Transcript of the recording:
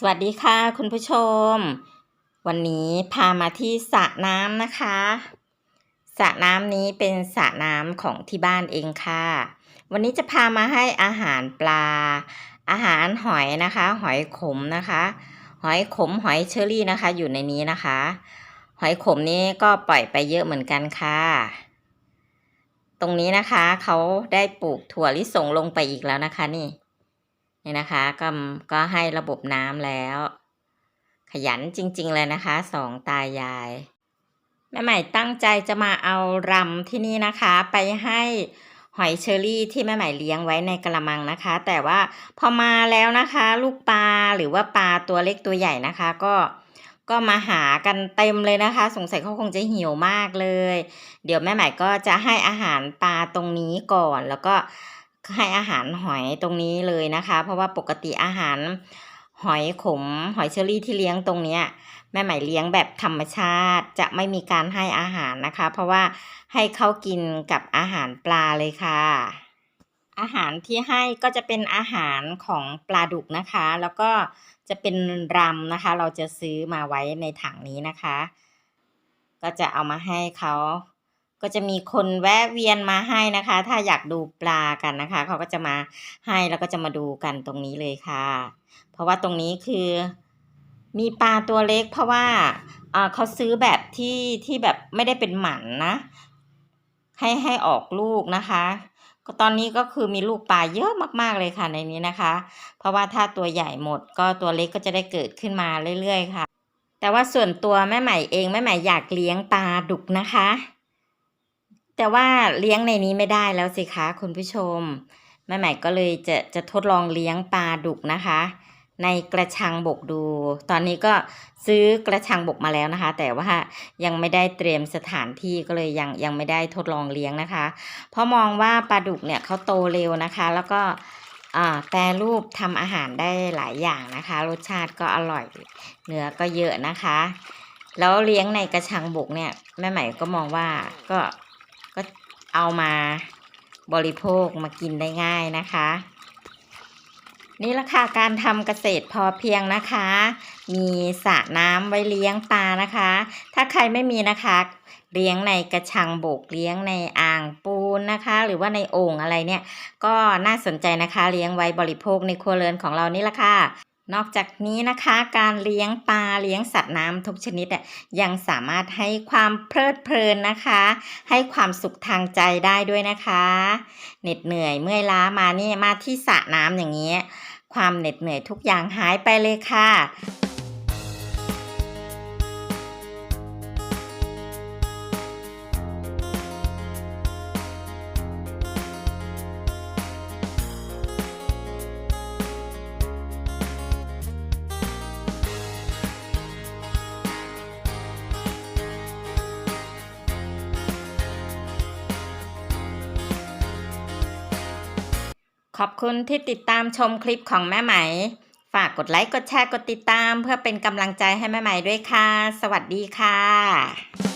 สวัสดีค่ะคุณผู้ชม วันนี้พามาที่สระน้ำนะคะสระน้ำนี้เป็นสระน้ำของที่บ้านเองค่ะ วันนี้จะพามาให้อาหารปลา อาหารหอยนะคะ หอยขมนะคะ หอยขมหอยเชอรี่นะคะ อยู่ในนี้นะคะ หอยขมนี้ก็ปล่อยไปเยอะเหมือนกันค่ะ ตรงนี้นะคะเขาได้ปลูกถั่วลิสงลงไปอีกแล้วนะคะนี่ นี่นะคะก็ก็ให้ระบบน้ำแล้ว ขยันจริง ๆ เลยนะคะสองตายาย แม่ใหม่ตั้งใจจะมาเอารำที่นี่นะคะ ไปให้หอยเชอรี่ที่แม่ใหม่เลี้ยงไว้ในกระมังนะคะ แต่ว่าพอมาแล้วนะคะ ลูกปลาหรือว่าปลาตัวเล็กตัวใหญ่นะคะ ก็ก็มาหากันเต็มเลยนะคะ สงสัยเขาคงจะหิวมากเลย เดี๋ยวแม่ใหม่ก็จะให้อาหารปลาตรงนี้ก่อนแล้วก็ ให้อาหารหอยตรงนี้เลยนะคะ เพราะว่าปกติอาหารหอยขมหอยเชอรี่ที่เลี้ยงตรงเนี้ยแม่ใหม่เลี้ยงแบบธรรมชาติจะไม่มีการให้อาหารนะคะ เพราะว่าให้เขากินกับอาหารปลาเลยค่ะ อาหารที่ให้ก็จะเป็นอาหารของปลาดุกนะคะ แล้วก็จะเป็นรำนะคะ เราจะซื้อมาไว้ในถังนี้นะคะ ก็จะเอามาให้เขา ก็จะมีคนแวะเวียนมาให้นะคะ ถ้าอยากดูปลากันนะคะ เขาก็จะมาให้แล้วก็จะมาดูกันตรงนี้เลยค่ะ เพราะว่าตรงนี้คือมีปลาตัวเล็ก เพราะว่าเขาซื้อแบบที่ที่แบบไม่ได้เป็นหมันนะ ให้ให้ออกลูกนะคะก็ตอนนี้ก็คือมีลูกปลาเยอะมากๆเลยค่ะในนี้นะคะ เพราะว่าถ้าตัวใหญ่หมดก็ตัวเล็กก็จะได้เกิดขึ้นมาเรื่อยๆค่ะ แต่ว่าส่วนตัวแม่ใหม่เองแม่ใหม่อยากเลี้ยงปลาดุกนะคะ แต่ว่าเลี้ยงในนี้ไม่ได้แล้วสิคะคุณผู้ชมแม่ใหม่ก็เลยจะจะทดลองเลี้ยงปลาดุกนะคะ ในกระชังบกดู ตอนนี้ก็ซื้อกระชังบกมาแล้วนะคะ แต่ว่ายังไม่ได้เตรียมสถานที่ก็เลยยังยังไม่ได้ทดลองเลี้ยงนะคะ เพราะมองว่าปลาดุกเนี่ยเขาโตเร็วนะคะ แล้วก็แปรรูปทำอาหารได้หลายอย่างนะคะ รสชาติก็อร่อยเนื้อก็เยอะนะคะ แล้วเลี้ยงในกระชังบกเนี่ยแม่ใหม่ก็มองว่าก็ ก็เอามาบริโภคมากินได้ง่ายนะคะ นี่ละค่ะการทำเกษตรพอเพียงนะคะ มีสระน้ำไว้เลี้ยงปลานะคะ ถ้าใครไม่มีนะคะ เลี้ยงในกระชังบกเลี้ยงในอ่างปูนนะคะ หรือว่าในโอ่งอะไรเนี่ย ก็น่าสนใจนะคะ เลี้ยงไว้บริโภคในครัวเรือนของเรานี่ละค่ะ นอกจากนี้นะคะการเลี้ยงปลาเลี้ยงสัตว์น้ำทุกชนิดอะยังสามารถให้ความเพลิดเพลินนะคะ ให้ความสุขทางใจได้ด้วยนะคะเหน็ดเหนื่อยเมื่อยล้ามานี่มาที่สระน้ำอย่างนี้ ความเหน็ดเหนื่อยทุกอย่างหายไปเลยค่ะ ขอบคุณที่ติดตามชมคลิปของแม่ไหม ฝากกดไลค์ กดแชร์ กดติดตาม เพื่อเป็นกำลังใจให้แม่ไหมด้วยค่ะ สวัสดีค่ะ